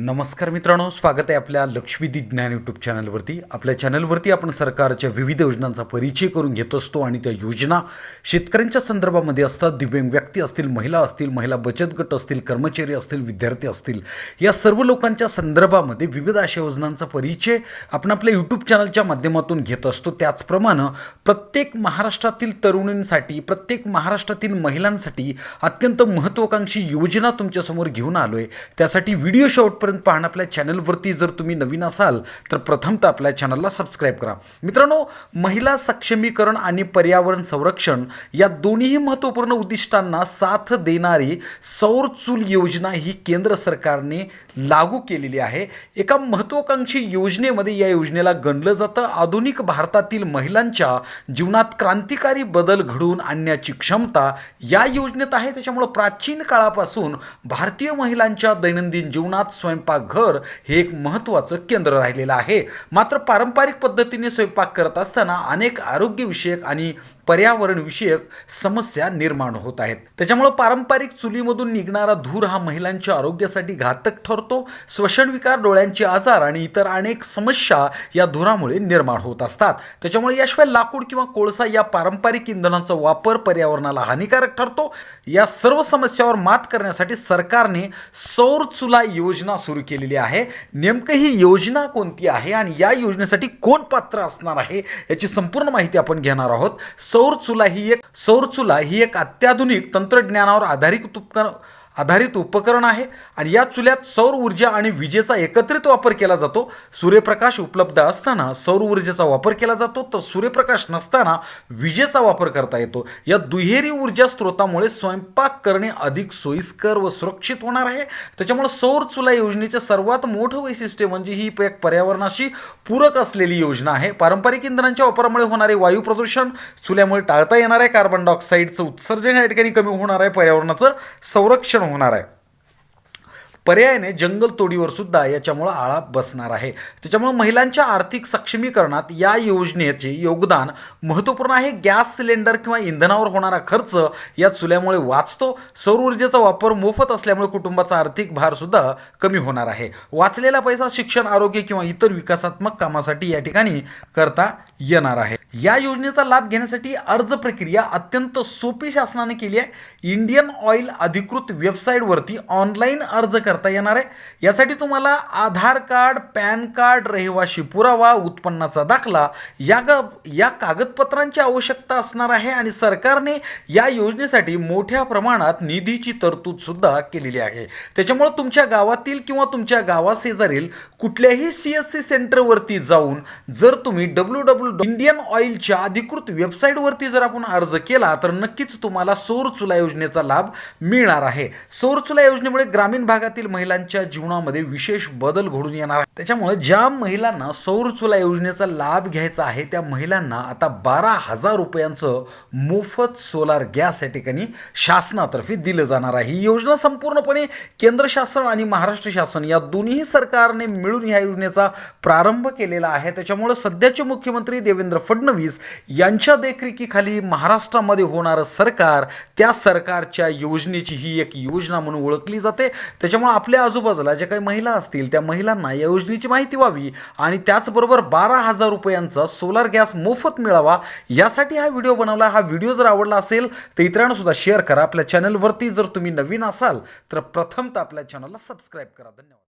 नमस्कार मित्रांनो स्वागत आहे आपल्या लक्ष्मीदी ज्ञान यूट्यूब चॅनलवरती आपल्या चॅनलवरती आपण सरकारच्या विविध योजनांचा परिचय करून घेत असतो आणि त्या योजना शेतकऱ्यांच्या संदर्भामध्ये असतात. दिव्यांग व्यक्ती असतील महिला असतील महिला बचत गट असतील कर्मचारी असतील विद्यार्थी असतील. या सर्व लोकांच्या संदर्भामध्ये विविध अशा योजनांचा परिचय आपण आपल्या यूट्यूब चॅनलच्या माध्यमातून घेत असतो. त्याचप्रमाणे प्रत्येक महाराष्ट्रातील तरुणींसाठी प्रत्येक महाराष्ट्रातील महिलांसाठी अत्यंत महत्त्वाकांक्षी योजना तुमच्यासमोर घेऊन आलो आहे त्यासाठी व्हिडिओ आतापर्यंत पाहणं आपल्या चॅनलवरती जर तुम्ही नवीन असाल तर प्रथमतः आपल्या चॅनलला सबस्क्राईब करा. मित्रांनो महिला सक्षमीकरण आणि पर्यावरण संरक्षण या दोन्हीही महत्त्वपूर्ण उद्दिष्टांना साथ देणारी सौर चूल योजना ही केंद्र सरकारने लागू केलेली आहे. एका महत्त्वाकांक्षी योजनेमध्ये या योजनेला गणलं जातं. आधुनिक भारतातील महिलांच्या जीवनात क्रांतिकारी बदल घडवून आणण्याची क्षमता या योजनेत आहे. त्याच्यामुळं प्राचीन काळापासून भारतीय महिलांच्या दैनंदिन जीवनात स्वयंपाकघर हे एक महत्त्वाचं केंद्र राहिलेलं आहे. मात्र पारंपरिक पद्धतीने स्वयंपाक करत असताना अनेक आरोग्यविषयक आणि पर्यावरणविषयक समस्या निर्माण होत आहेत. त्याच्यामुळं पारंपरिक चुलीमधून निघणारा धूर हा महिलांच्या आरोग्यासाठी घातक ठरतो. श्वसनविकार डोळ्यांचे आजार आणि इतर अनेक समस्या या धुरामुळे निर्माण होत असतात. त्याच्यामुळे याशिवाय लाकूड किंवा कोळसा या पारंपरिक इंधनाचा वापर पर्यावरणाला हानिकारक ठरतो. या सर्व समस्यावर मात करण्यासाठी सरकारने सौर चुला योजना सुरू केलेली आहे. नेमकं ही योजना कोणती आहे आणि या योजनेसाठी कोण पात्र असणार आहे याची संपूर्ण माहिती आपण घेणार आहोत. सौर चुला ही एक सौर चुला ही एक अत्याधुनिक तंत्रज्ञानावर आधारित उपकरण आधारित उपकरण आहे आणि या चुल्यात सौर ऊर्जा आणि विजेचा एकत्रित वापर केला जातो. सूर्यप्रकाश उपलब्ध असताना सौर ऊर्जेचा वापर केला जातो तर सूर्यप्रकाश नसताना विजेचा वापर करता येतो. या दुहेरी ऊर्जा स्रोतामुळे स्वयंपाक करणे अधिक सोयीस्कर व सुरक्षित होणार आहे. त्याच्यामुळे सौर चुला योजनेचे सर्वात मोठं वैशिष्ट्य म्हणजे ही एक पर्यावरणाशी पूरक असलेली योजना आहे. पारंपरिक इंधनांच्या वापरामुळे होणारे वायू प्रदूषण चुल्यामुळे टाळता येणार आहे. कार्बन डायऑक्साईडचं उत्सर्जन या ठिकाणी कमी होणार आहे. पर्यावरणाचं संरक्षण होणार आहे. पर्यायाने जंगल तोडीवर सुद्धा याच्यामुळं आळा बसणार आहे. त्याच्यामुळं महिलांच्या आर्थिक सक्षमीकरणात या योजनेचे योगदान महत्त्वपूर्ण आहे. गॅस सिलेंडर किंवा इंधनावर होणारा खर्च या चुल्यामुळे वाचतो. सौर ऊर्जेचा वापर मोफत असल्यामुळे कुटुंबाचा आर्थिक भारसुद्धा कमी होणार आहे. वाचलेला पैसा शिक्षण आरोग्य किंवा इतर विकासात्मक कामासाठी या ठिकाणी करता येणार आहे. या योजनेचा लाभ घेण्यासाठी अर्ज प्रक्रिया अत्यंत सोपी शासनाने केली आहे. इंडियन ऑइल अधिकृत वेबसाईटवरती ऑनलाईन अर्ज करता करता येणार आहे. यासाठी तुम्हाला आधार कार्ड पॅन कार्ड रहिवाशी पुरावा उत्पन्नाचा दाखला या ग या कागदपत्रांची आवश्यकता असणार आहे आणि सरकारने या योजनेसाठी मोठ्या प्रमाणात निधीची तरतूदसुद्धा केलेली आहे. त्याच्यामुळं तुमच्या गावातील किंवा तुमच्या गावाशेजारील कुठल्याही सी एस सी सेंटरवरती जाऊन जर तुम्ही डब्ल्यू डब्ल्यू इंडियन ऑइलच्या अधिकृत वेबसाईटवरती जर आपण अर्ज केला तर नक्कीच तुम्हाला सौर चुला योजनेचा लाभ मिळणार आहे. सौर चुला योजनेमुळे ग्रामीण भागातील महिलांच्या जीवनामध्ये विशेष बदल घडून येणार आहे. त्याच्यामुळे ज्या महिलांना सौर चुला योजनेचा लाभ घ्यायचा आहे त्या महिलांना आता बारा हजार रुपयांचं मोफत सोलार गॅस या ठिकाणी शासनातर्फे दिलं जाणार आहे. ही योजना संपूर्णपणे केंद्र शासन आणि महाराष्ट्र शासन या दोन्ही सरकारने मिळून ह्या योजनेचा प्रारंभ केलेला आहे. त्याच्यामुळे सध्याचे मुख्यमंत्री देवेंद्र फडणवीस यांच्या देखरेखीखाली महाराष्ट्रामध्ये होणारं सरकार त्या सरकारच्या योजनेची ही एक योजना म्हणून ओळखली जाते. त्याच्यामुळे आपल्या आजूबाजूला ज्या काही महिला असतील त्या महिलांना या योजनेची माहिती व्हावी आणि त्याचबरोबर बारा हजार रुपयांचा सोलार गॅस मोफत मिळावा यासाठी हा व्हिडिओ बनवला. हा व्हिडिओ जर आवडला असेल तर इतरांनासुद्धा शेअर करा. आपल्या चॅनलवरती जर तुम्ही नवीन असाल तर प्रथमतः आपल्या चॅनलला सबस्क्राईब करा. धन्यवाद.